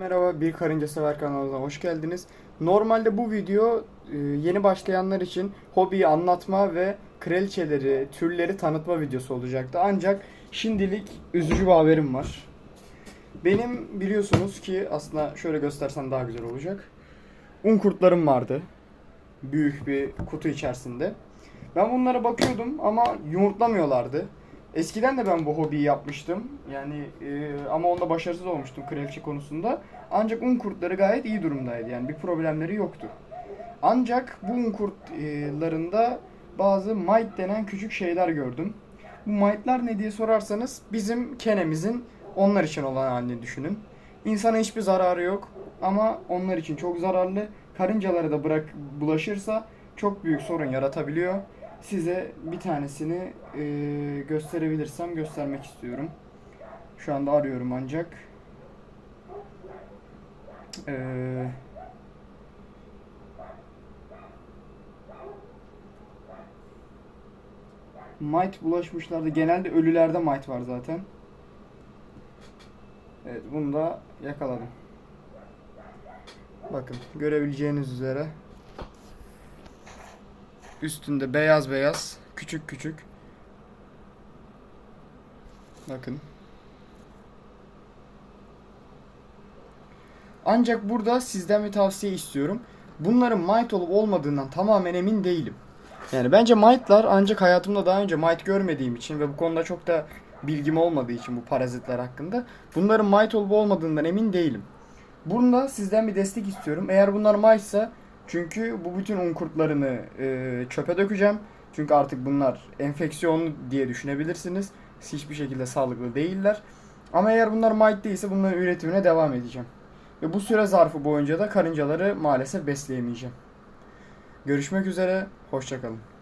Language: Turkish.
Merhaba, Bir Karınca Sever kanalına hoş geldiniz. Normalde bu video e, yeni başlayanlar için hobiyi anlatma ve kraliçeleri, türleri tanıtma videosu olacaktı. Ancak şimdilik üzücü bir haberim var. Benim biliyorsunuz ki aslında şöyle göstersem daha güzel olacak. Un kurtlarım vardı. Büyük bir kutu içerisinde. Ben bunlara bakıyordum ama yumurtlamıyorlardı. Eskiden de ben bu hobiyi yapmıştım. Yani e, ama onda başarısız olmuştum kraliçe konusunda. Ancak un kurtları gayet iyi durumdaydı. Yani bir problemleri yoktu. Ancak bu un kurtlarında bazı mite denen küçük şeyler gördüm. Bu mite'lar ne diye sorarsanız bizim kenemizin onlar için olan halini düşünün. İnsana hiçbir zararı yok ama onlar için çok zararlı. Karıncalara da bırak bulaşırsa çok büyük sorun yaratabiliyor. Size bir tanesini e, gösterebilirsem göstermek istiyorum. Şu anda arıyorum ancak. Eee Mite bulaşmışlardı. Genelde ölülerde mite var zaten. Evet bunu da yakaladım. Bakın görebileceğiniz üzere üstünde beyaz beyaz küçük küçük. Bakın. Ancak burada sizden bir tavsiye istiyorum. Bunların mite olup olmadığından tamamen emin değilim. Yani bence mite'lar ancak hayatımda daha önce mite görmediğim için ve bu konuda çok da bilgim olmadığı için bu parazitler hakkında bunların mite olup olmadığından emin değilim. Bunda sizden bir destek istiyorum. Eğer bunlar maysa çünkü bu bütün un kurtlarını e, çöpe dökeceğim. Çünkü artık bunlar enfeksiyonlu diye düşünebilirsiniz. Hiçbir şekilde sağlıklı değiller. Ama eğer bunlar mite değilse bunların üretimine devam edeceğim. Ve bu süre zarfı boyunca da karıncaları maalesef besleyemeyeceğim. Görüşmek üzere, hoşçakalın.